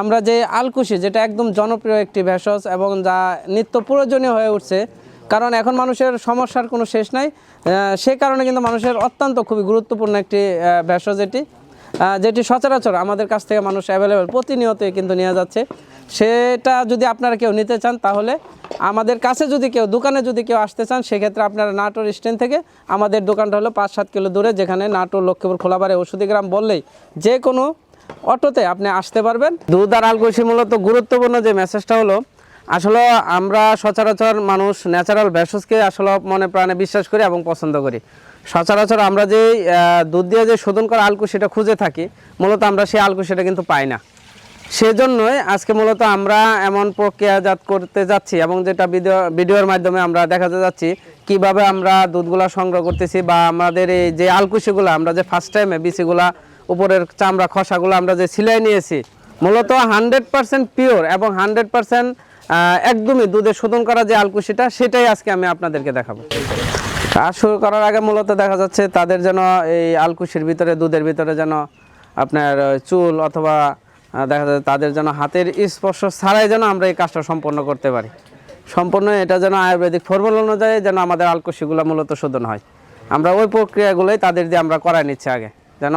আমরা যে আলকুশি, যেটা একদম জনপ্রিয় একটি ভেষজ এবং যা নিত্য প্রয়োজনীয় হয়ে উঠছে, কারণ এখন মানুষের সমস্যার কোনো শেষ নাই। সে কারণে কিন্তু মানুষের অত্যন্ত খুবই গুরুত্বপূর্ণ একটি ভেষজ এটি যেটি সচরাচর আমাদের কাছ থেকে মানুষ অ্যাভেলেবেল প্রতিনিয়তই কিন্তু নিয়ে যাচ্ছে। সেটা যদি আপনারা কেউ নিতে চান, তাহলে আমাদের কাছে যদি কেউ, দোকানে যদি কেউ আসতে চান, সেক্ষেত্রে আপনারা নাটোর স্ট্যান্ড থেকে আমাদের দোকানটা হলো পাঁচ সাত কিলো দূরে, যেখানে নাটোর লক্ষ্মীপুর খোলাবারে ওষুধি গ্রাম বললেই যে কোনো অটোতে আপনি আসতে পারবেন। দুধ আর আলকুশি মূলত গুরুত্বপূর্ণ যে মেসেজটা হলো, আসলে আমরা সচরাচর মানুষ ন্যাচারাল ভেষজকে আসলে মনে প্রাণে বিশ্বাস করি এবং পছন্দ করি। সচরাচর আমরা যে দুধ দিয়ে যে শোধন করা আলকুশিটা খুঁজে থাকি, মূলত আমরা সেই আলকুশিটা কিন্তু পাই না। সেজন্যই আজকে মূলত আমরা এমন প্রক্রিয়াজাত করতে যাচ্ছি এবং যেটা ভিডিও, ভিডিওর মাধ্যমে আমরা দেখাতে যাচ্ছি, কীভাবে আমরা দুধগুলা সংগ্রহ করতেছি বা আমাদের এই যে আলকুশিগুলো, আমরা যে ফার্স্ট টাইমে বিচিগুলা উপরের চামড়া খসাগুলো আমরা যে সিলাই নিয়েছি, মূলত হান্ড্রেড পার্সেন্ট পিওর এবং হান্ড্রেড পার্সেন্ট একদমই দুধে শোধন করা যে আলকুশিটা, সেটাই আজকে আমি আপনাদেরকে দেখাবো। কাজ শুরু করার আগে মূলত দেখা যাচ্ছে তাদের যেন এই আলকুশির ভিতরে, দুধের ভিতরে যেন আপনার চুল অথবা দেখা যাচ্ছে তাদের যেন হাতের স্পর্শ ছাড়াই যেন আমরা এই কাজটা সম্পন্ন করতে পারি। সম্পূর্ণ এটা যেন আয়ুর্বেদিক ফর্মুলা অনুযায়ী যেন আমাদের আলকুশিগুলো মূলত শোধন হয়। আমরা ওই প্রক্রিয়াগুলোই তাদের দিয়ে আমরা করাই নিচ্ছি আগে, যেন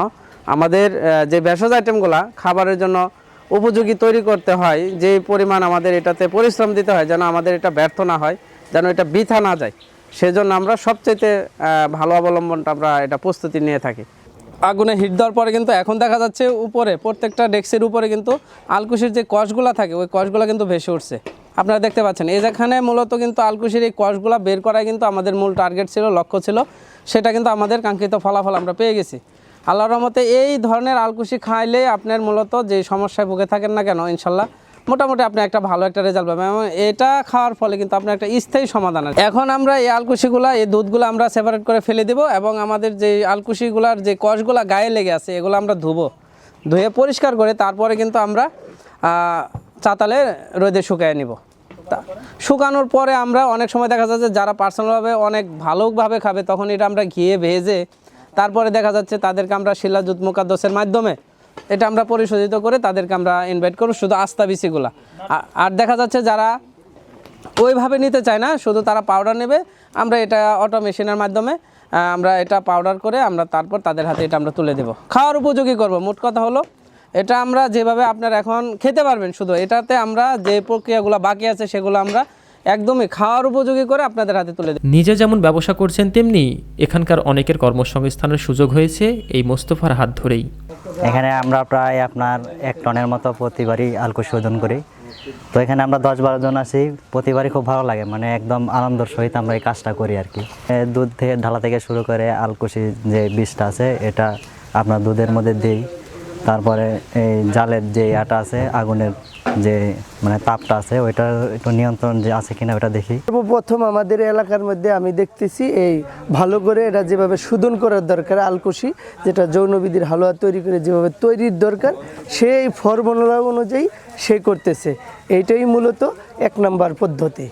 আমাদের যে ভেষজ আইটেমগুলো খাবারের জন্য উপযোগী তৈরি করতে হয় যে পরিমাণ আমাদের এটাতে পরিশ্রম দিতে হয় যেন আমাদের এটা ব্যর্থ না হয় যেন এটা বৃথা না যায়। সেজন্য আমরা আহ, ভালো অবলম্বনটা আমরা এটা প্রস্তুতি নিয়ে থাকি। আগুনে হিট দেওয়ার পরে কিন্তু এখন দেখা যাচ্ছে উপরে প্রত্যেকটা ডেস্কের উপরে কিন্তু আলকুশির যে কষগুলা থাকে ওই কষগুলা কিন্তু ভেসে উঠছে। আপনারা দেখতে পাচ্ছেন এই যেখানে মূলত কিন্তু আলকুশির এই কষগুলা বের করাই কিন্তু আমাদের মূল টার্গেট ছিল লক্ষ্য ছিল সেটা কিন্তু আমাদের কাঙ্ক্ষিত ফলাফল আমরা পেয়ে গেছি। আল্লাহর রহমতে এই ধরনের আলকুশি খাইলে আপনার মূলত যে সমস্যায় ভুগে থাকেন না কেন, ইনশাল্লাহ মোটামুটি আপনি একটা ভালো একটা রেজাল্ট পাবেন এবং এটা খাওয়ার ফলে কিন্তু আপনার একটা স্থায়ী সমাধান আছে। এখন আমরা এই আলকুশিগুলা, এই দুধগুলো আমরা সেপারেট করে ফেলে দেব এবং আমাদের যে আলকুশিগুলার যে কষগুলা গায়ে লেগে আছে, এগুলো আমরা ধুবো। ধুয়ে পরিষ্কার করে তারপরে কিন্তু আমরা চাতালে রোদে শুকায় নিব। শুকানোর পরে আমরা অনেক সময় দেখা যাচ্ছে যারা পার্সোনালভাবে অনেক ভালোভাবে খাবে, তখন এটা আমরা ঘিয়ে ভেজে তারপরে দেখা যাচ্ছে তাদেরকে আমরা শিলা শিলাজুত মুকাদ্দসের মাধ্যমে এটা আমরা পরিশোধিত করে তাদেরকে আমরা ইনভাইট করব শুধু আস্থা বিসিগুলা। আর দেখা যাচ্ছে যারা ওইভাবে নিতে চায় না, শুধু তারা পাউডার নেবে, আমরা এটা অটো মেশিনের মাধ্যমে আমরা এটা পাউডার করে আমরা তারপর তাদের হাতে এটা আমরা তুলে দেব। খাওয়ার উপযোগী করব। মোট কথা হলো, এটা আমরা যেভাবে আপনারা এখন খেতে পারবেন শুধু, এটাতে আমরা যে প্রক্রিয়াগুলো বাকি আছে সেগুলো আমরা একদমই খাওয়ার উপযোগী করে আপনাদের হাতে তুলে দেব নিজে যেমন ব্যবসা করছেন তেমনি এখানকার অনেকের কর্মসংস্থানের সুযোগ হয়েছে এই মোস্তফার হাত ধরেই। এখানে আমরা প্রায় আপনার এক টনের মতো প্রতিবারই আলকো শোধন করি। তো এখানে আমরা দশ বারো জন আছি প্রতিবারই খুব ভালো লাগে মানে একদম আনন্দর সহিত আমরা এই কাজটা করি আর কি। দুধ থেকে ঢালা থেকে শুরু করে আলকুশি যে বীজটা আছে এটা আপনার দুধের মধ্যে দিই। তারপরে এই জালের যে আটা আছে, আগুনের যে মানে তাপটা আছে, ওইটার একটু নিয়ন্ত্রণ যে আছে কিনা ওটা দেখি। সর্বপ্রথম আমাদের এলাকার মধ্যে আমি দেখতেছি এই ভালো করে এটা যেভাবে শোধন করার দরকার, আলকুশি, যেটা যৌনবিধির হালুয়া তৈরি করে যেভাবে তৈরির দরকার, সেই ফর্মুলা অনুযায়ী সে করতেছে। এইটাই মূলত এক নাম্বার পদ্ধতি।